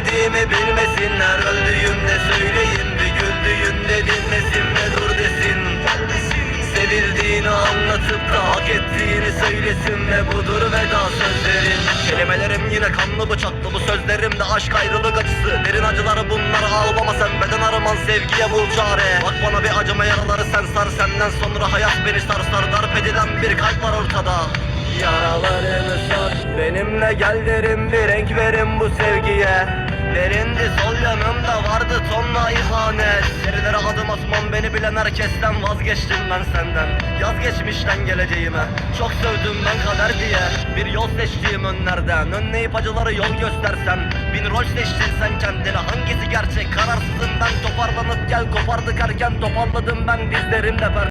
dediğimi bilmesinler. Öldüğümde söyleyin bir güldüğümde dinlesinler dur desin. Sevildiğini anlatıp da hak ettiğini söylesin ve budur veda sözlerin. Kelimelerim yine kanlı bıçaklı bu sözlerimde aşk ayrılık acısı. Derin acıları bunlar ağlama sen beden araman sevgiye bul çare. Bak bana bir acıma yaraları sen sar senden sonra hayat beni sar sar Darp edilen bir kalp var ortada. Yaralarını sar Benimle gel derim bir renk verin bu sevgiye. Derindi sol yanımda vardı tonla ihanet Gerilere adım atmam beni bilen herkesten vazgeçtim ben senden. Yaz geçmişten geleceğime Çok sevdim ben kader diye. Bir yol seçtiğim önlerden Önleyip acıları yol göstersen. Bin rol seçtin sen kendine Hangisi gerçek? Kararsızım ben Toparlanıp gel kopardık erken Toparladım ben dizlerimle per